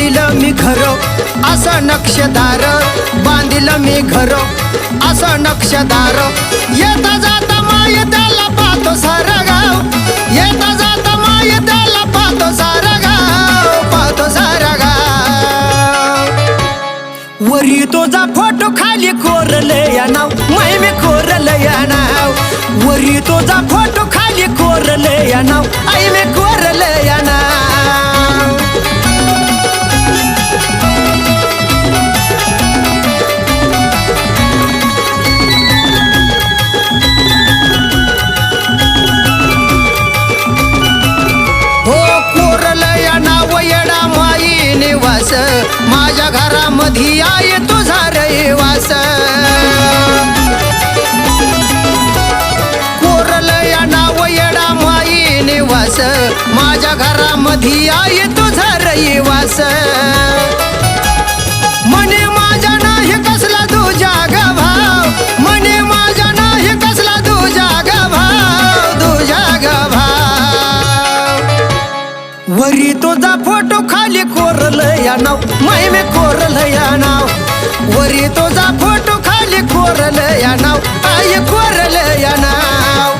मी घर असं नक्षदार. बांधिलं मी घर असं नक्षदार. येता जाता माय त्याला पाहतो सारं गाव येता जाता माय त्याला पाहतो सारं गाव पाहतो सारं गाव वरी तुझा फोटो खाली कोरले या नाव मै मी कोरले या नाव. वरी तुझा फोटो खाली कोरले या नाव आई मी कोरले या नाव. माझ्या घरामध्ये आहे तुझा रहिवास. कोरलया नाव येडा माई निवास. माझ्या घरामध्ये आहे तुझा रहिवास. मने माझ्या नाही कसला तुझ्या ग म्हणे मने माझ्या नाही कसला तुझ्या ग भाव तुझ्या ग वरी तुझा फोटो खा कोरल या नाव मै मी कोरल या नाव. वरी तुझा फोटो खाली कोरल या नाव आई कोरल या नाव.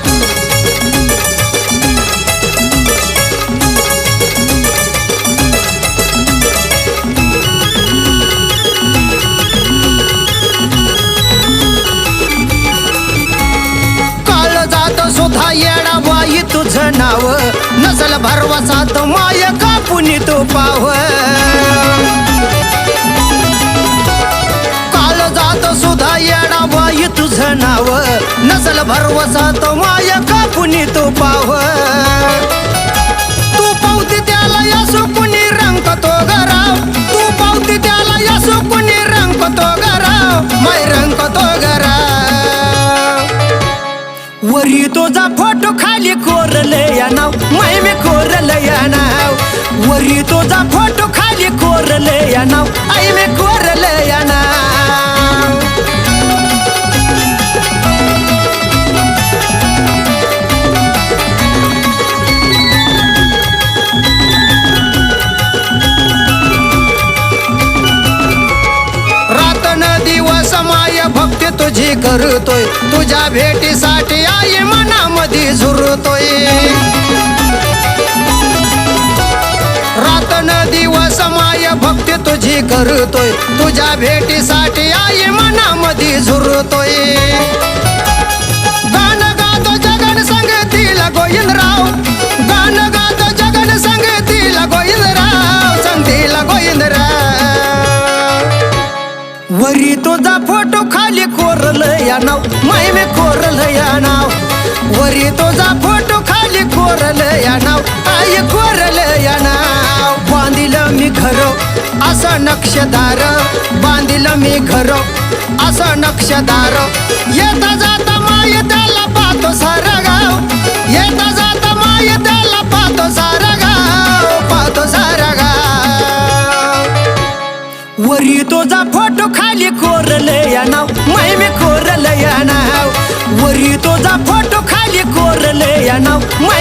काळ जात सुद्धा येडा बाई तुझं नाव. नसल भरवसात माय कापुनी तू पाव. काल जात सुद्धा येणा बाई तुझं नाव नसल माया माय कापुनी तो पाव. तू पावती त्याला यासो कुणी रंग तो गराव तू पावती त्याला यासो कुणी रंग तो गराव माय रंग तो गराव वरी तुझा फोटो खाली कोरले या नाव. माय मी कोरले या नाव. मी तुझा फोटो खाली कोरले या नाव. आई मी कोरले या नाव. रातन दिवस माय भक्ती तुझी करतोय. तुझ्या भेटीसाठी आई मनामध्ये झुरतोय. तुझी करतोय. तुझ्या भेटीसाठी आई मनामध्ये झुरतोय. गाण गातो जगन संगतीला गोविंदराव. गाण गातो जगन संगतीला गोविंदराव. संगतीला गोविंदराव. वरी तुझा फोटो खाली कोरल या नाव. मै मी कोरल या नाव. वरी तुझा फोटो खाली कोरल या नाव. आई कोरल या नाव. बांधिलं मी खरं असं नक्षदार बांधिलं मी घर. असं नक्षदार. येता जाता माय त्याला पाहतो सारं गाव येता जाता माय त्याला पाहतो सारं गाव पाहतो सारं गाव वरी तुझा फोटो खाली कोरले या नाव. मै मी कोरले या नाव. वरी तुझा फोटो खाली कोरले या नाव. मै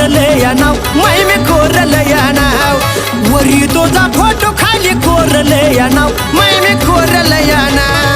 कोरले या नाव माय मी कोरले या नाव. वरी तुझा फोटो खाली कोरले या नाव माय मी कोरले या नाव.